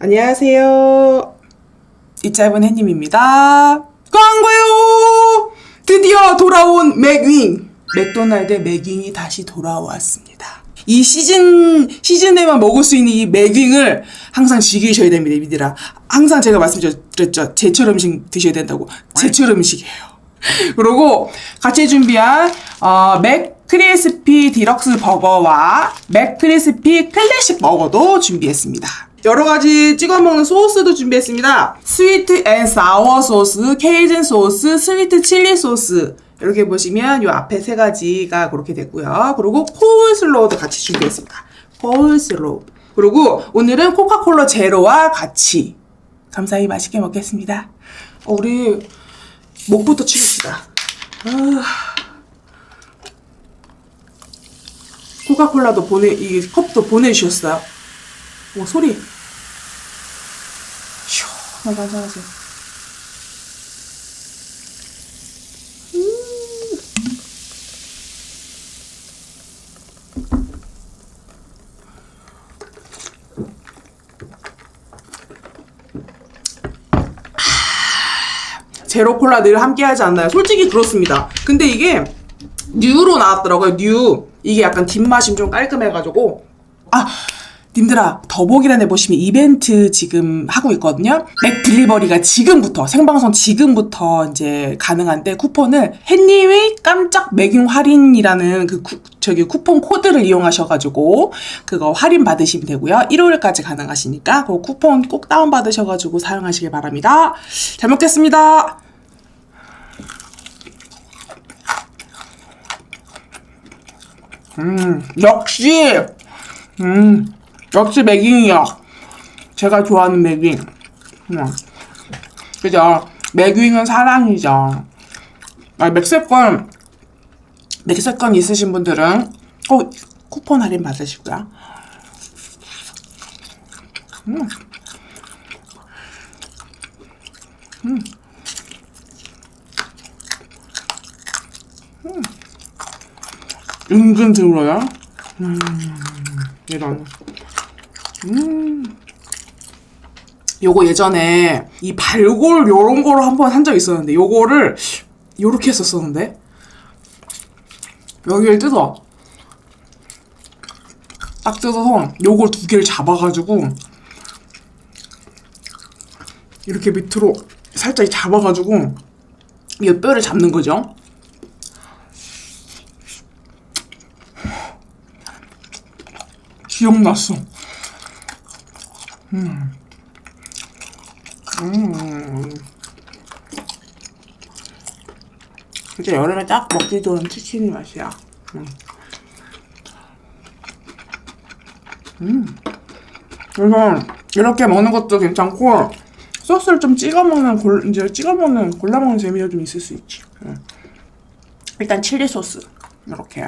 안녕하세요. 이 짧은 햇님입니다. 광고요! 드디어 돌아온 맥윙! 맥도날드 맥윙이 다시 돌아왔습니다. 이 시즌, 시즌에만 먹을 수 있는 이 맥윙을 항상 즐기셔야 됩니다, 이들아. 항상 제가 말씀드렸죠. 제철 음식 드셔야 된다고. 제철 음식이에요. 그리고 같이 준비한 어, 맥 크리스피 디럭스 버거와 맥 크리스피 클래식 버거도 준비했습니다. 여러 가지 찍어 먹는 소스도 준비했습니다. 스위트 앤 사워 소스, 케이즌 소스, 스위트 칠리 소스. 이렇게 보시면 요 앞에 세 가지가 그렇게 됐고요. 그리고 코울슬로우도 같이 준비했습니다. 코울슬로우. 그리고 오늘은 코카콜라 제로와 같이 감사히 맛있게 먹겠습니다. 어, 우리 목부터 치웁시다. 아. 코카콜라도 보내, 이 컵도 보내주셨어요. 오, 소리. 시원하게 한잔하세요. 제로 콜라 늘 함께 하지 않나요? 솔직히 그렇습니다. 근데 이게 뉴로 나왔더라고요. 뉴. 이게 약간 뒷맛이 좀 깔끔해가지고. 아, 님들아, 더보기란에 보시면 이벤트 지금 하고 있거든요. 맥 딜리버리가 지금부터, 생방송 지금부터 이제 가능한데 쿠폰을 햇님의 깜짝 맥용 할인이라는 그 쿠, 저기 쿠폰 코드를 이용하셔가지고 그거 할인 받으시면 되고요. 1월까지 가능하시니까 그 쿠폰 꼭 다운 받으셔가지고 사용하시길 바랍니다. 잘 먹겠습니다. 음, 역시, 음, 역시 맥윙이요. 제가 좋아하는. 음. 그죠? 맥윙은 사랑이죠. 아, 맥세권, 맥세권 있으신 분들은 꼭 쿠폰 할인 받으시고요. 음. 음. 은근 들어요. 음, 이런. 음. 요거 예전에 이 발골 요런 거로 한 번 한 적 있었는데 요거를 요렇게 했었었는데 여기를 뜯어 딱 뜯어서 요걸 두 개를 잡아가지고 이렇게 밑으로 살짝 잡아가지고 이 뼈를 잡는 거죠 기억났어. 음. 음. 진짜 여름에 딱 먹기 좋은 치킨이 맛이야. 음. 음. 그래서 이렇게 먹는 것도 괜찮고 소스를 좀 찍어 먹는 골 이제 찍어 먹는 골라 먹는 재미가 좀 있을 수 있지. 음. 일단 칠리 소스 이렇게.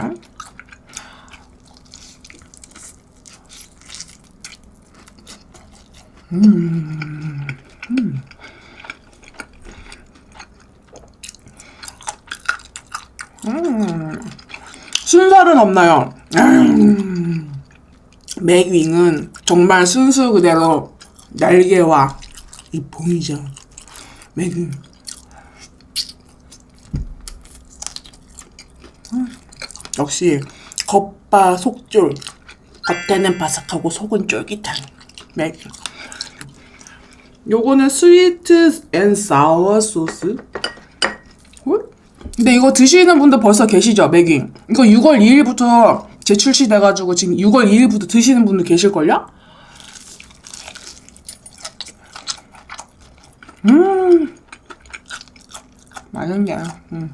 순살은 없나요? 음, 맥윙은 정말 순수 그대로 날개와 이 봉이죠. 맥윙. 음, 역시 겉바 속쫄 겉에는 바삭하고 속은 쫄깃한 맥윙. 요거는 스위트 앤 사워 소스. 헐? 근데 이거 드시는 분들 벌써 계시죠, 맥윙? 이거 6월 2일부터 재출시돼가지고 지금 6월 2일부터 드시는 분들 계실걸요? 음, 맛있네요. 음.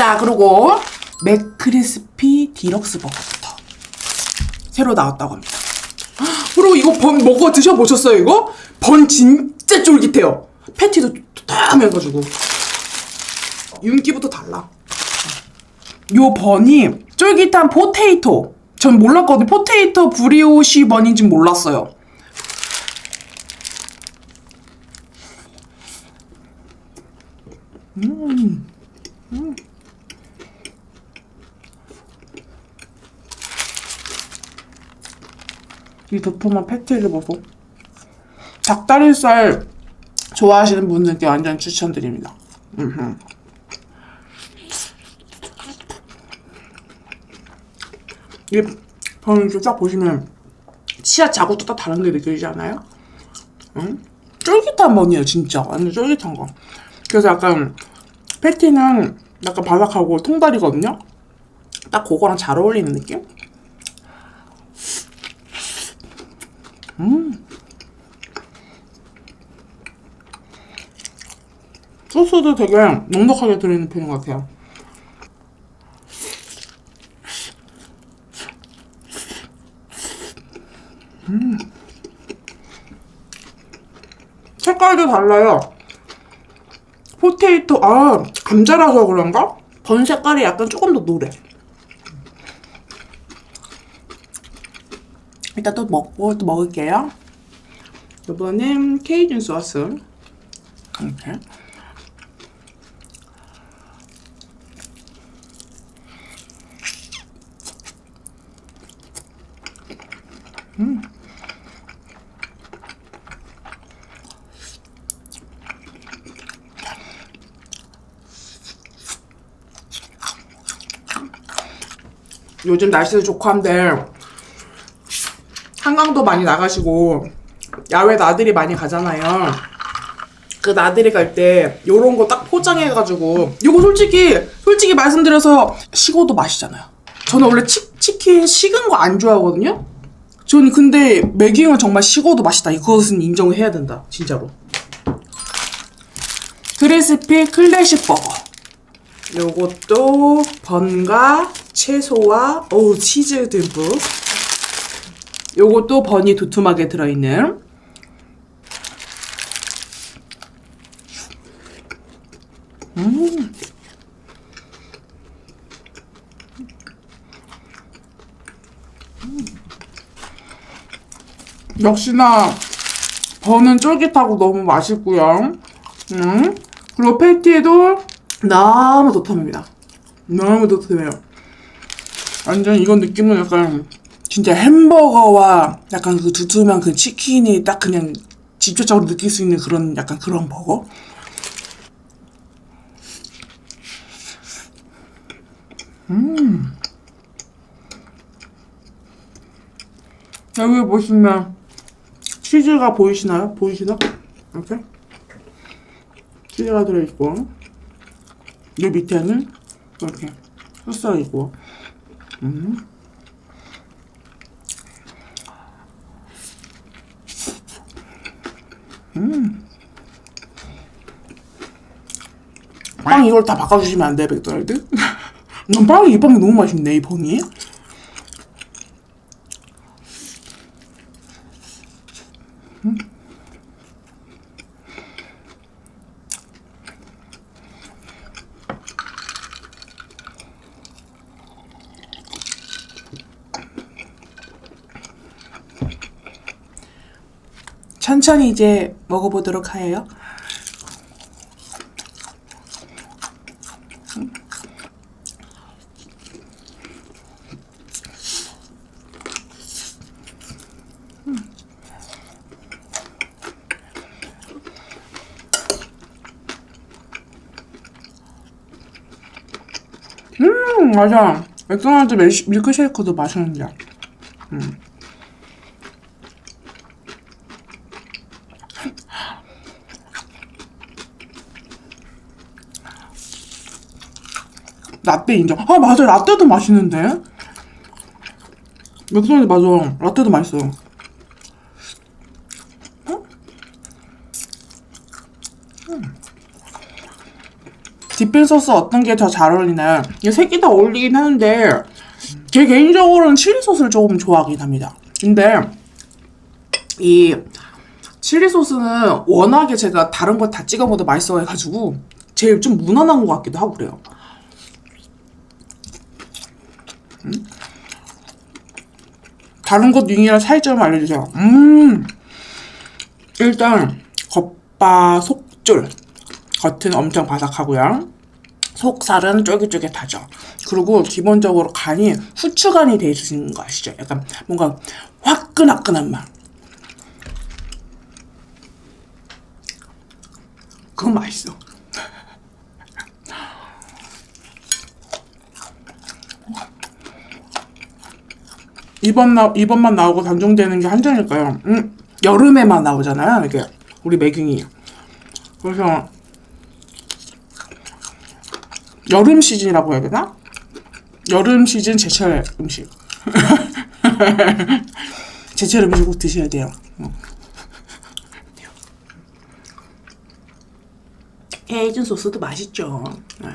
자, 그리고 맥크리스피 디럭스 버거부터 새로 나왔다고 합니다. 그리고 이거 번 먹어 드셔보셨어요, 이거? 번 진짜 쫄깃해요. 패티도 땀해가지고. 윤기부터 달라. 요 번이 쫄깃한 포테이토. 전 몰랐거든요. 포테이토 브리오시 번인지 몰랐어요. 이 도톰한 패티를 보고 닭다리살 좋아하시는 분들께 완전 추천드립니다. 저는 이렇게 딱 보시면 치아 자국도 딱 다른 게 느껴지지 않아요? 응? 쫄깃한 번이에요 진짜 완전 쫄깃한 거 그래서 약간 패티는 약간 바삭하고 통다리거든요 딱 그거랑 잘 어울리는 느낌? 소스도 되게 넉넉하게 들어있는 편인 것 같아요. 음. 색깔도 달라요. 포테이토, 아, 감자라서 그런가? 번 색깔이 약간 조금 더 노래. 일단 또 먹고 또 먹을게요. 이번엔 케이준 소스. 이렇게. 요즘 날씨도 좋고 한데 한강도 많이 나가시고 야외 나들이 많이 가잖아요. 그 나들이 갈 때 요런 거 딱 포장해가지고 요거 솔직히 솔직히 말씀드려서 식어도 맛있잖아요. 저는 원래 치, 치킨 식은 거 안 좋아하거든요. 저는 근데 매깅은 정말 식어도 맛있다. 이것은 인정을 해야 된다. 진짜로. 크리스피 클래식 버거. 요것도 번과 채소와 오 치즈 듬뿍. 요것도 번이 두툼하게 들어있는. 음. 역시나 버는 쫄깃하고 너무 맛있고요. 음. 그리고 패티도 너무 도톰합니다. 너무 도톰해요. 완전 이건 느낌은 약간 진짜 햄버거와 약간 그 두툼한 그 치킨이 딱 그냥 직접적으로 느낄 수 있는 그런 약간 그런 버거. 음. 여기 보시면 치즈가 보이시나요? 보이시나? 이렇게 치즈가 들어있고 이 밑에는 이렇게 소스가 있고 음. 빵 이걸 다 바꿔주시면 안 돼, 백도날드? 난 빵이 이 빵이 너무 맛있네, 이 번이. 천천히 이제 먹어보도록 하예요. 음 맞아. 맥도날드 밀- 밀크쉐이크도 맛있는데 라떼 인정 아 맞아 라떼도 맛있는데 맥도날드 맞아 라떼도 맛있어 어? 음. 디핀 소스 어떤 게 더 잘 어울리나요? 이게 색이 다 어울리긴 하는데 제 개인적으로는 칠리 소스를 조금 좋아하긴 합니다. 근데 이 칠리 소스는 워낙에 제가 다른 거 다 찍어 먹어도 맛있어 해가지고 제일 좀 무난한 것 같기도 하고 그래요. 음? 다른 것 윙이랑 차이 좀 알려주세요. 음, 일단 겉바 속줄 겉은 엄청 바삭하고요. 속살은 쫄깃쫄깃하죠. 그리고 기본적으로 간이 후추간이 돼 있으신 거 아시죠? 약간 뭔가 화끈화끈한 맛. 그건 맛있어. 이번 나 이번만 나오고 단종되는 게 한정일까요? 음, 여름에만 나오잖아요. 이게 우리 매경이. 그래서 여름 시즌이라고 해야 되나? 여름 시즌 제철 음식. 제철 음식 꼭 드셔야 돼요. 어. 헤이즌 소스도 맛있죠. 네.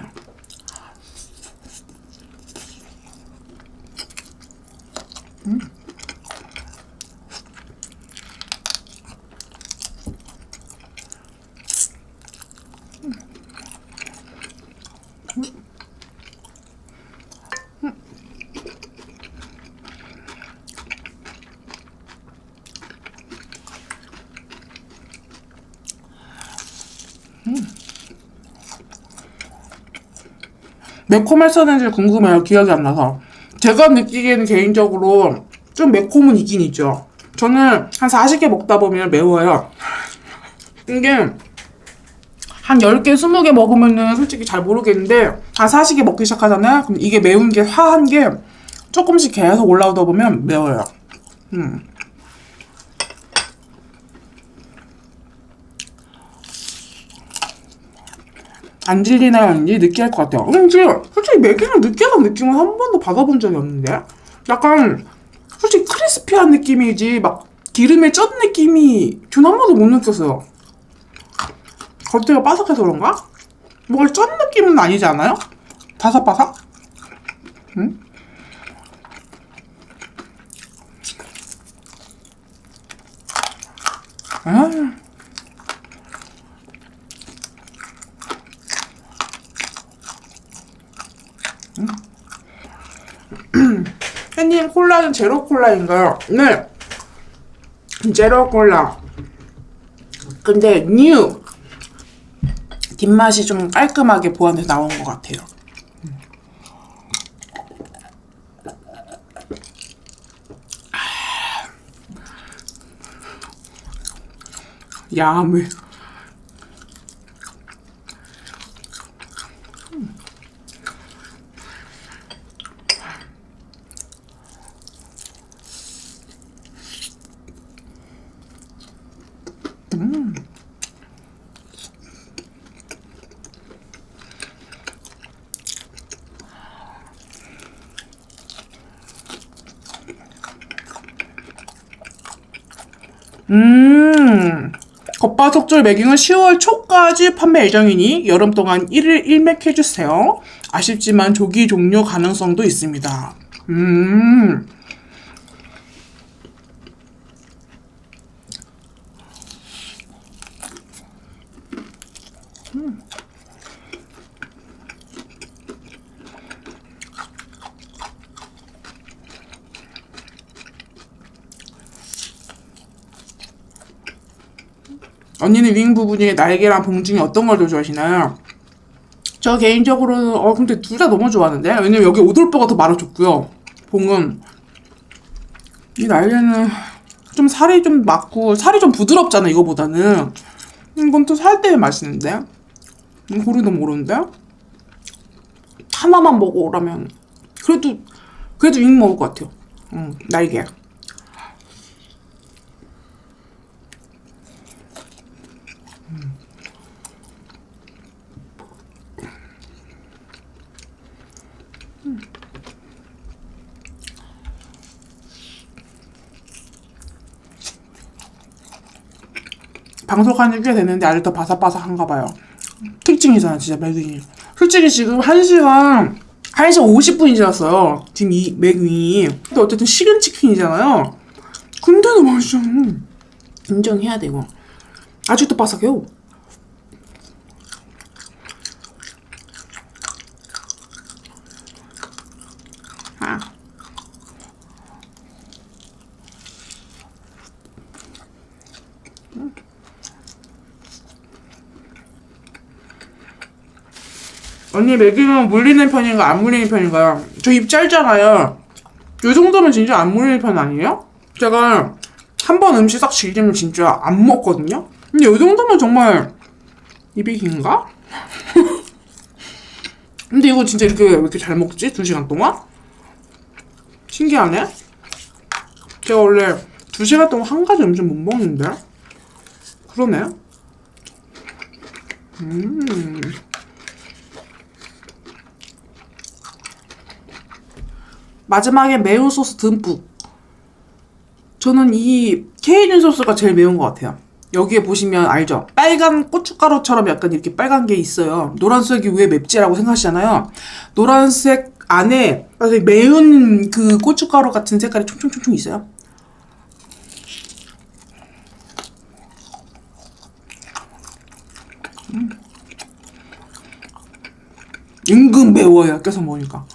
매콤했었는지 궁금해요. 기억이 안 나서. 제가 느끼기에는 개인적으로 좀 매콤은 있긴 있죠. 저는 한 40개 먹다 보면 매워요. 이게 한 10개, 20개 먹으면은 솔직히 잘 모르겠는데 한 40개 먹기 시작하잖아요. 그럼 이게 매운 게 화한 게 조금씩 계속 올라오다 보면 매워요. 음. 안 질리나요? 아닌지 느끼할 것 같아요. 근데 솔직히 매기는 느끼하다는 느낌은 한 번도 받아본 적이 없는데? 약간 솔직히 크리스피한 느낌이지 막 기름에 쩐 느낌이 전 한 번도 못 느꼈어요. 겉에가 바삭해서 그런가? 뭔가 쩐 느낌은 아니지 않아요? 바삭바삭? 응? 아. 햇님 콜라는 제로 콜라인가요? 네. 제로 콜라. 근데 뉴 뒷맛이 좀 깔끔하게 보완돼서 나온 것 같아요. 야매. 음. 겉바속촉 매깅은 10월 초까지 판매 예정이니 여름 동안 1일 1맥 해주세요. 아쉽지만 조기 종료 가능성도 있습니다. 음. 언니는 윙 부분이 날개랑 봉 중에 어떤 걸 더 좋아하시나요? 저 개인적으로는 어 근데 둘 다 너무 좋아하는데? 왜냐면 여기 오돌뼈가 더 많아졌고요 봉은. 이 날개는 좀 살이 좀 많고 살이 좀 부드럽잖아 이거보다는. 이건 또 살 때문에 맛있는데? 음, 고르도 모르는데? 하나만 먹어오라면. 그래도 그래도 윙 먹을 것 같아요 음, 날개 방송한 지 꽤 됐는데 아직도 바삭바삭한가 봐요. 특징이잖아, 진짜 맥윙이. 솔직히 지금 1시간, 1시간 50분이 지났어요. 지금 이 맥윙이. 근데 어쨌든 식은 치킨이잖아요. 근데도 맛있어. 인정해야 돼, 이거. 아직도 바삭해요. 언니 맥이는 물리는 편인가 안 물리는 편인가요? 저 입 짧잖아요. 이 정도면 진짜 안 물리는 편 아니에요? 제가 한 번 음식 싹 질리면 진짜 안 먹거든요. 근데 이 정도면 정말 입이 긴가? 근데 이거 진짜 이렇게 왜 이렇게 잘 먹지? 두 시간 동안? 신기하네. 제가 원래 두 시간 동안 한 가지 음식 못 먹는데. 그러네. 음. 마지막에 매운 소스 듬뿍. 저는 이 케이준 소스가 제일 매운 것 같아요. 여기에 보시면 알죠? 빨간 고춧가루처럼 약간 이렇게 빨간 게 있어요. 노란색이 왜 맵지라고 생각하시잖아요. 노란색 안에 매운 그 고춧가루 같은 색깔이 총총총총 있어요. 음. 은근 매워요. 껴서 먹으니까.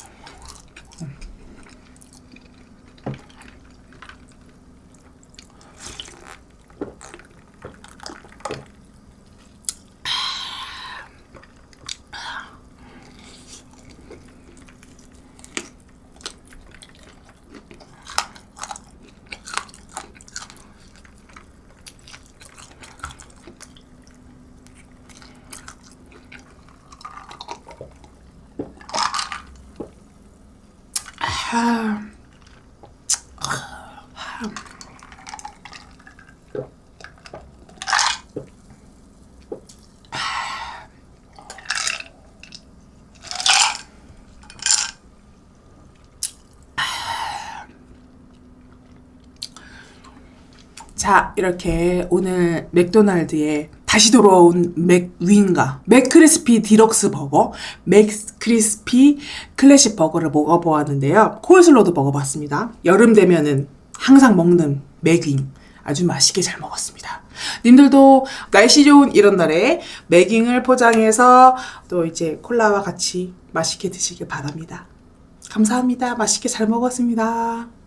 자, 이렇게 오늘 맥도날드에 다시 돌아온 맥윈가, 맥크리스피 디럭스 버거, 맥크리스피 클래식 버거를 먹어보았는데요. 코울슬로도 먹어봤습니다. 여름 되면은 항상 먹는 맥윈. 아주 맛있게 잘 먹었습니다. 님들도 날씨 좋은 이런 날에 맥윙을 포장해서 또 이제 콜라와 같이 맛있게 드시길 바랍니다. 감사합니다. 맛있게 잘 먹었습니다.